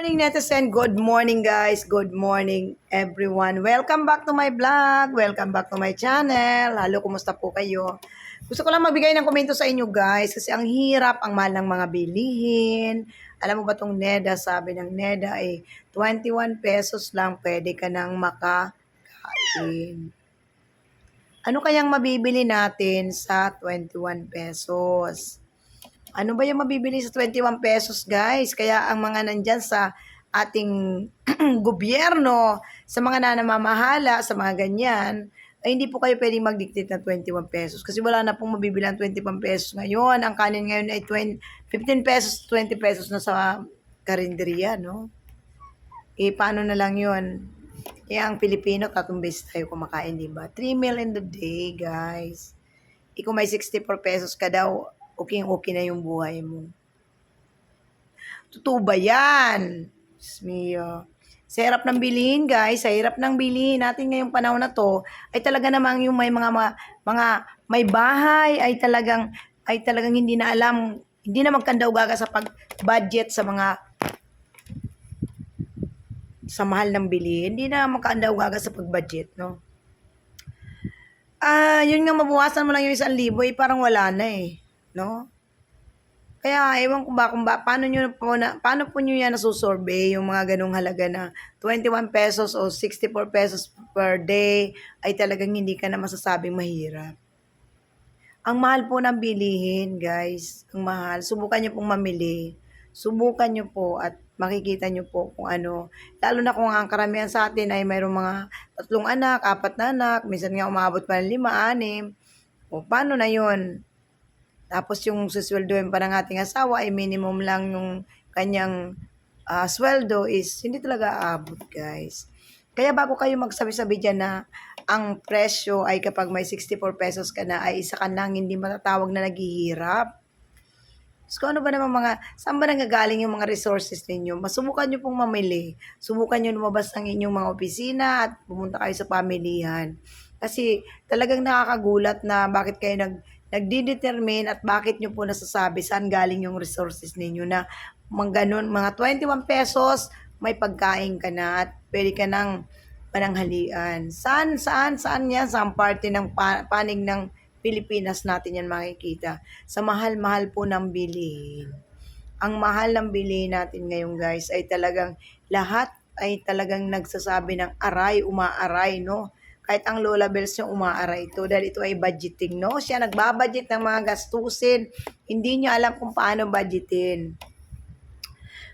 morning netizen, good morning guys, good morning everyone. Welcome back to my vlog, welcome back to my channel. Halo, kumusta po kayo? Gusto ko lang magbigay ng komento sa inyo guys kasi ang hirap ang mahal ng mga bilihin. Alam mo ba tong NEDA, sabi ng NEDA ay 21 pesos lang pwede ka nang makakain. Ano kayang mabibili natin sa 21 pesos? Ano ba yung mabibili sa 21 pesos, guys? Kaya ang mga nandyan sa ating gobyerno, sa mga nanamamahala, sa mga ganyan, ay hindi po kayo pwedeng mag-dictate ng 21 pesos kasi wala na pong mabibili ang 21 pesos ngayon. Ang kanin ngayon ay 20, 15 pesos, 20 pesos na sa karinderiya, no? Eh, paano na lang yun? Eh, ang Pilipino, tatlong tayo kumakain, di ba? 3 meal in the day, guys. Eh, kung may 64 pesos ka daw, okay okay na yung buhay mo. Totoo ba yan? Mio. Sa hirap ng bilihin, guys, sa hirap ng bilihin natin ngayong panahon na to, ay talaga namang yung may mga, mga, mga may bahay, ay talagang, ay talagang hindi na alam, hindi na magkandaw gaga sa pag-budget sa mga sa mahal ng bilihin, hindi na makaandaw gaga sa pag-budget, no? Ah, yun nga mabawasan mo lang yung isang libo, eh, parang wala na eh, no? Kaya ewan ko ba kung ba paano niyo po na paano po niyo yan nasusurvey yung mga ganung halaga na 21 pesos o 64 pesos per day ay talagang hindi ka na masasabing mahirap. Ang mahal po ng bilihin, guys. Ang mahal. Subukan niyo pong mamili. Subukan niyo po at makikita niyo po kung ano. Lalo na kung ang karamihan sa atin ay mayroong mga tatlong anak, apat na anak, minsan nga umabot pa ng lima, anim. O paano na yon tapos yung susweldohin pa ng ating asawa ay minimum lang yung kanyang ah, sweldo is hindi talaga aabot guys. Kaya bago kayo magsabi-sabi dyan na ang presyo ay kapag may 64 pesos ka na ay isa ka nang hindi matatawag na naghihirap. So, ano ba naman mga, saan ba nanggagaling yung mga resources ninyo? Masubukan nyo pong mamili. Subukan nyo lumabas ng inyong mga opisina at pumunta kayo sa pamilihan. Kasi talagang nakakagulat na bakit kayo nag, nagdidetermine at bakit nyo po nasasabi saan galing yung resources ninyo na mga ganun, mga 21 pesos, may pagkain ka na at pwede ka nang pananghalian. Saan, saan, saan yan? Saan parte ng pa- panig ng Pilipinas natin yan makikita? Sa mahal-mahal po ng bilihin. Ang mahal ng bilihin natin ngayon guys ay talagang lahat ay talagang nagsasabi ng aray, umaaray, no? Kahit ang Lola Bells yung umaaray ito dahil ito ay budgeting, no? Siya nagbabudget ng mga gastusin. Hindi niya alam kung paano budgetin.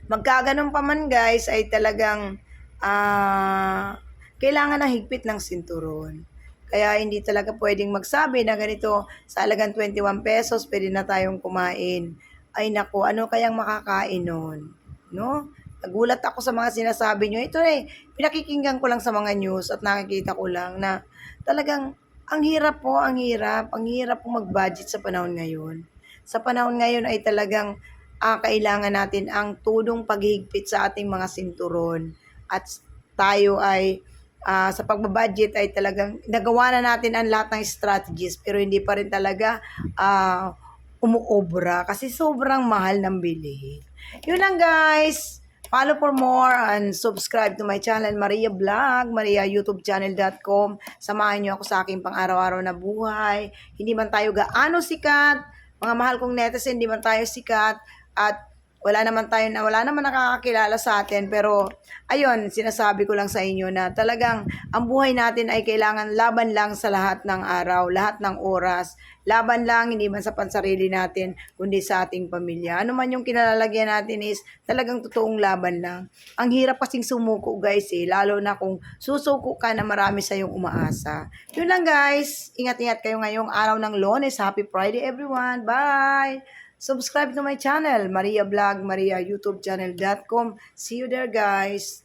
Magkaganon pa man guys ay talagang ah kailangan ng higpit ng sinturon. Kaya hindi talaga pwedeng magsabi na ganito sa alagang 21 pesos pwede na tayong kumain. Ay nako, ano kayang makakain nun? No? Nagulat ako sa mga sinasabi nyo. Ito eh, pinakikinggan ko lang sa mga news at nakikita ko lang na talagang ang hirap po, ang hirap, ang hirap po mag-budget sa panahon ngayon. Sa panahon ngayon ay talagang ah, kailangan natin ang tudong paghigpit sa ating mga sinturon. At tayo ay ah, sa pagbabudget ay talagang nagawa na natin ang lahat ng strategies pero hindi pa rin talaga ah, umuobra kasi sobrang mahal ng bilihin. Yun lang guys. Follow for more and subscribe to my channel Maria Vlog, mariayoutubechannel.com. Samahan niyo ako sa aking pang-araw-araw na buhay. Hindi man tayo gaano sikat, mga mahal kong netizen, hindi man tayo sikat at wala naman tayo na wala naman nakakakilala sa atin pero ayun sinasabi ko lang sa inyo na talagang ang buhay natin ay kailangan laban lang sa lahat ng araw, lahat ng oras. Laban lang hindi man sa pansarili natin kundi sa ating pamilya. Ano man yung kinalalagyan natin is talagang totoong laban lang. Ang hirap kasing sumuko guys eh lalo na kung susuko ka na marami sa yung umaasa. Yun lang guys. Ingat-ingat kayo ngayong araw ng Lunes. Happy Friday everyone. Bye. Subscribe to my channel, Maria Vlog, Maria YouTube channel.com. See you there, guys.